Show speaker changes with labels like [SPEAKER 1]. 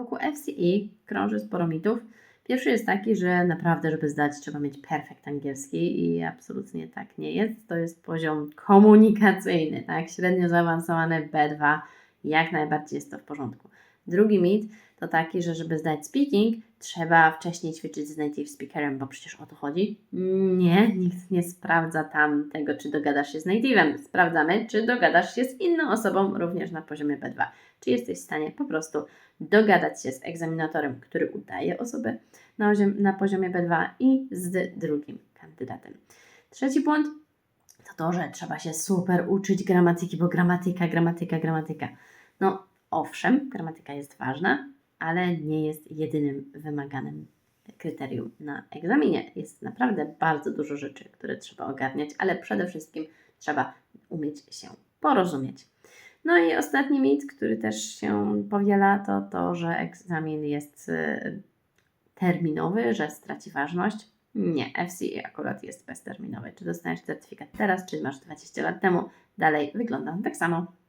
[SPEAKER 1] Wokół FCE krąży sporo mitów. Pierwszy jest taki, że naprawdę, żeby zdać, trzeba mieć perfekt angielski i absolutnie tak nie jest. To jest poziom komunikacyjny, tak? Średnio zaawansowany B2, jak najbardziej jest to w porządku. Drugi mit to taki, że żeby zdać speaking, trzeba wcześniej ćwiczyć z native speakerem, bo przecież o to chodzi. Nie, nikt nie sprawdza tam tego, czy dogadasz się z native'em. Sprawdzamy, czy dogadasz się z inną osobą również na poziomie B2. Czy jesteś w stanie po prostu dogadać się z egzaminatorem, który udaje osobę na, poziomie B2 i z drugim kandydatem. Trzeci błąd to to, że trzeba się super uczyć gramatyki, bo gramatyka, gramatyka, gramatyka. No owszem, gramatyka jest ważna, ale nie jest jedynym wymaganym kryterium na egzaminie. Jest naprawdę bardzo dużo rzeczy, które trzeba ogarniać, ale przede wszystkim trzeba umieć się porozumieć. No i ostatni mit, który też się powiela, to to, że egzamin jest y, terminowy, że straci ważność. Nie, FCE akurat jest bezterminowy. Czy dostaniesz certyfikat teraz, czy masz 20 lat temu, dalej wygląda tak samo.